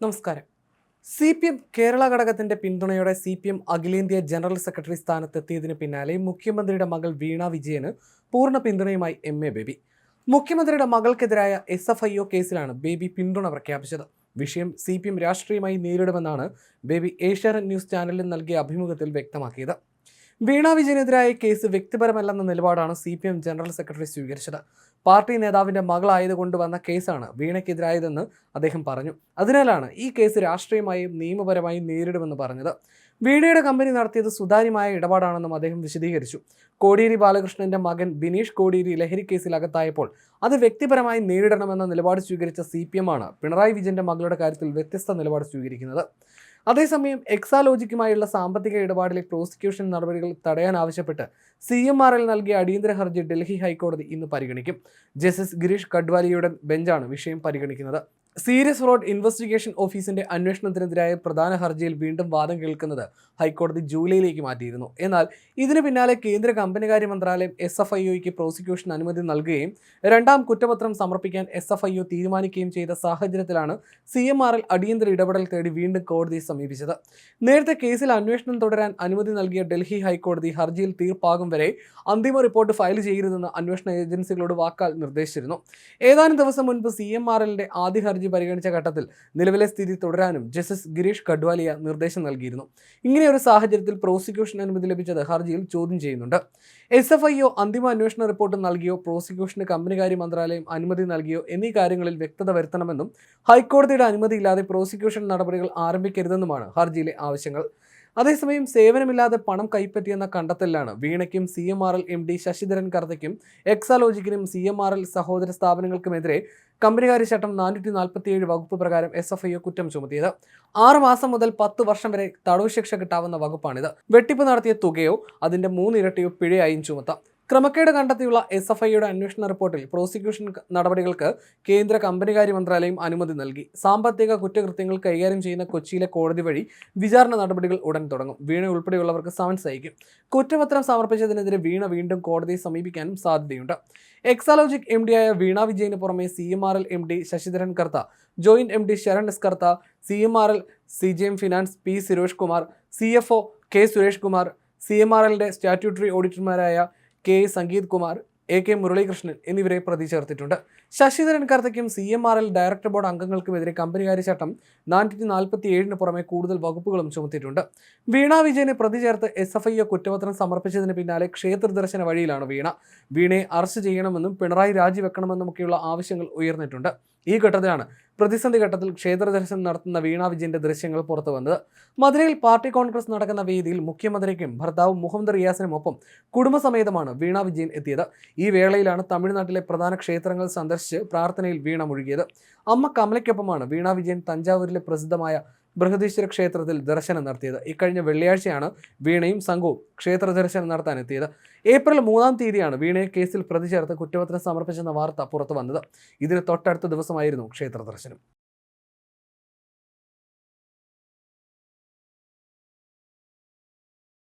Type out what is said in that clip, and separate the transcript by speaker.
Speaker 1: നമസ്കാരം. C P M Kerala ഘടകത്തിന്റെ പിന്തുണയോടെ സി പി എം അഖിലേന്ത്യാ ജനറൽ സെക്രട്ടറി സ്ഥാനത്തെത്തിയതിന് പിന്നാലെ മുഖ്യമന്ത്രിയുടെ മകൾ വീണ വിജയന് പൂർണ പിന്തുണയുമായി എം എ ബേബി. മുഖ്യമന്ത്രിയുടെ മകൾക്കെതിരായ എസ് എഫ് ഐ ഒ കേസിലാണ് ബേബി പിന്തുണ പ്രഖ്യാപിച്ചത്. വിഷയം സി പി എം രാഷ്ട്രീയമായി നേരിടുമെന്നാണ് ബേബി ഏഷ്യാനെറ്റ് ന്യൂസ് ചാനലിൽ നൽകിയ അഭിമുഖത്തിൽ വ്യക്തമാക്കിയത്. വീണ വിജയനെതിരായ കേസ് വ്യക്തിപരമല്ലെന്ന നിലപാടാണ് C P M general secretary സ്വീകരിച്ചത്. പാർട്ടി നേതാവിന്റെ മകളായതുകൊണ്ട് വന്ന കേസാണ് വീണയ്ക്കെതിരായതെന്ന് അദ്ദേഹം പറഞ്ഞു. അതിനാലാണ് ഈ കേസ് രാഷ്ട്രീയമായും നിയമപരമായും നേരിടുമെന്ന് പറഞ്ഞത്. വീണയുടെ കമ്പനി നടത്തിയത് സുതാര്യമായ ഇടപാടാണെന്നും അദ്ദേഹം വിശദീകരിച്ചു. കോടിയേരി ബാലകൃഷ്ണന്റെ മകൻ ബിനീഷ് കോടിയേരി ലഹരി കേസിൽ അത് വ്യക്തിപരമായി നേരിടണമെന്ന നിലപാട് സ്വീകരിച്ച സി പി എമ്മാണ് പിണറായി വിജയന്റെ മകളുടെ കാര്യത്തിൽ വ്യത്യസ്ത നിലപാട് സ്വീകരിക്കുന്നത്. അതേസമയം എക്സാലോജിക്കുമായുള്ള സാമ്പത്തിക ഇടപാടിലെ പ്രോസിക്യൂഷൻ നടപടികൾ തടയാൻ ആവശ്യപ്പെട്ട് സി എം ആർ എൽ നൽകിയ അടിയന്തര ഹർജി ഡൽഹി ഹൈക്കോടതി ഇന്ന് പരിഗണിക്കും. ജസ്റ്റിസ് ഗിരീഷ് കഡ്വാലിയുടെ ബെഞ്ചാണ് വിഷയം പരിഗണിക്കുന്നത്. സീരിയസ് ഫ്രോഡ് ഇൻവെസ്റ്റിഗേഷൻ ഓഫീസിന്റെ അന്വേഷണത്തിനെതിരായ പ്രധാന ഹർജിയിൽ വീണ്ടും വാദം കേൾക്കുന്നത് ഹൈക്കോടതി ജൂലൈയിലേക്ക് മാറ്റിയിരുന്നു. എന്നാൽ ഇതിനു പിന്നാലെ കേന്ദ്ര കമ്പനികാര്യ മന്ത്രാലയം എസ് എഫ് ഐ പ്രോസിക്യൂഷൻ അനുമതി നൽകുകയും രണ്ടാം കുറ്റപത്രം സമർപ്പിക്കാൻ എസ് എഫ് ഐ ഒ തീരുമാനിക്കുകയും ചെയ്ത സാഹചര്യത്തിലാണ് സി എം ആറിൽ അടിയന്തര ഇടപെടൽ തേടി വീണ്ടും കോടതിയെ സമീപിച്ചത്. നേരത്തെ കേസിൽ അന്വേഷണം തുടരാൻ അനുമതി നൽകിയ ഡൽഹി ഹൈക്കോടതി ഹർജിയിൽ തീർപ്പാകും വരെ അന്തിമ റിപ്പോർട്ട് ഫയൽ ചെയ്യരുതെന്ന് അന്വേഷണ ഏജൻസികളോട് വാക്കാൽ നിർദ്ദേശിച്ചിരുന്നു. ഏതാനും ദിവസം മുൻപ് സി എം ആറിലിന്റെ ആദ്യ ഹർജി പരിഗണിച്ച ഘട്ടത്തിൽ നിലവിലെ സ്ഥിതി തുടരാനും ജസ്റ്റിസ് ഗിരീഷ് കഡ്വാലിയ നിർദ്ദേശം നൽകിയിരുന്നു. ഇങ്ങനെയൊരു സാഹചര്യത്തിൽ പ്രോസിക്യൂഷൻ അനുമതി ലഭിച്ചത് ഹർജിയിൽ ചോദ്യം ചെയ്യുന്നുണ്ട്. എസ് എഫ് ഐഒ അന്തിമ അന്വേഷണ റിപ്പോർട്ട് നൽകിയോ പ്രോസിക്യൂഷന് കമ്പനികാര്യ മന്ത്രാലയം അനുമതി നൽകിയോ എന്നീ കാര്യങ്ങളിൽ വ്യക്തത വരുത്തണമെന്നും ഹൈക്കോടതിയുടെ അനുമതിയില്ലാതെ പ്രോസിക്യൂഷൻ നടപടികൾ ആരംഭിക്കരുതെന്നുമാണ് ഹർജിയിലെ ആവശ്യങ്ങൾ. അതേസമയം സേവനമില്ലാതെ പണം കൈപ്പറ്റിയെന്ന കണ്ടെത്തലിലാണ്. വീണയ്ക്കും C M R L M D Sasidharan കർത്തയ്ക്കും എക്സാലോജിക്കിനും സി എം ആർ എൽ സഹോദര സ്ഥാപനങ്ങൾക്കുമെതിരെ കമ്പനികാര്യ ചട്ടം നാനൂറ്റി നാൽപ്പത്തിയേഴ് വകുപ്പ് പ്രകാരം എസ് എഫ് ഐ കുറ്റം ചുമത്തിയത്. ആറ് മാസം മുതൽ പത്ത് വർഷം വരെ തടവ് ശിക്ഷ കിട്ടാവുന്ന വകുപ്പാണിത്. വെട്ടിപ്പ് നടത്തിയ തുകയോ അതിന്റെ മൂന്നിരട്ടിയോ പിഴയായും ചുമത്താം. ക്രമക്കേട് കണ്ടെത്തിയുള്ള എസ് എഫ് ഐയുടെ അന്വേഷണ റിപ്പോർട്ടിൽ പ്രോസിക്യൂഷൻ നടപടികൾക്ക് കേന്ദ്ര കമ്പനികാര്യ മന്ത്രാലയം അനുമതി നൽകി. സാമ്പത്തിക കുറ്റകൃത്യങ്ങൾ കൈകാര്യം ചെയ്യുന്ന കൊച്ചിയിലെ കോടതി വഴി വിചാരണ നടപടികൾ ഉടൻ തുടങ്ങും. വീണ ഉൾപ്പെടെയുള്ളവർക്ക് സമൻസ് അയക്കും. കുറ്റപത്രം സമർപ്പിച്ചതിനെതിരെ വീണ വീണ്ടും കോടതിയെ സമീപിക്കാനും സാധ്യതയുണ്ട്. എക്സാലോജിക് എം ആയ വീണ വിജയന് പുറമെ C M R L M D Sasidharan Kartha joint M D Saran S Kartha C M R L C G M finance P Suresh Kumar C F O K Suresh Kumar C M R എല്ലിന്റെ statutory ഓഡിറ്റർമാരായ K Sangeeth Kumar A K Muraleekrishnan എന്നിവരെ പ്രതി ചേർത്തിട്ടുണ്ട്. Sasidharan കർത്തയ്ക്കും C M R L director board അംഗങ്ങൾക്കുമെതിരെ കമ്പനികാര്യ ചട്ടം നാനൂറ്റി നാൽപ്പത്തി ഏഴിന് പുറമെ കൂടുതൽ വകുപ്പുകളും ചുമത്തിയിട്ടുണ്ട്. വീണ വിജയനെ പ്രതി ചേർത്ത് എസ് എഫ് ഐ കുറ്റപത്രം സമർപ്പിച്ചതിന് പിന്നാലെ ക്ഷേത്ര ദർശന വഴിയിലാണ് വീണ. വീണയെ അറസ്റ്റ് ചെയ്യണമെന്നും പിണറായി രാജിവെക്കണമെന്നുമൊക്കെയുള്ള ആവശ്യങ്ങൾ ഉയർന്നിട്ടുണ്ട്. ഈ ഘട്ടത്തിലാണ് പ്രതിസന്ധി ഘട്ടത്തിൽ ക്ഷേത്ര ദർശനം നടത്തുന്ന വീണ വിജയന്റെ ദൃശ്യങ്ങൾ പുറത്തു വന്നത്. മധുരയിൽ പാർട്ടി കോൺഗ്രസ് നടക്കുന്ന വേദിയിൽ മുഖ്യമന്ത്രിക്കും ഭർത്താവ് മുഹമ്മദ് റിയാസിനും ഒപ്പം കുടുംബസമേതമാണ് വീണ വിജയൻ എത്തിയത്. ഈ വേളയിലാണ് തമിഴ്നാട്ടിലെ പ്രധാന ക്ഷേത്രങ്ങൾ സന്ദർശിച്ച് പ്രാർത്ഥനയിൽ വീണ മുഴുകിയത്. അമ്മ കമലയ്ക്കൊപ്പമാണ് വീണ വിജയൻ തഞ്ചാവൂരിലെ പ്രസിദ്ധമായ ബൃഹദീശ്വര ക്ഷേത്രത്തിൽ ദർശനം നടത്തിയത്. ഇക്കഴിഞ്ഞ വെള്ളിയാഴ്ചയാണ് വീണയും സംഘവും ക്ഷേത്ര ദർശനം നടത്താൻ എത്തിയത്. ഏപ്രിൽ മൂന്നാം തീയതിയാണ് വീണയെ കേസിൽ പ്രതി ചേർത്ത് കുറ്റപത്രം സമർപ്പിച്ചെന്ന വാർത്ത പുറത്തു വന്നത്. ഇതിന് തൊട്ടടുത്ത ദിവസമായിരുന്നു ക്ഷേത്ര ദർശനം.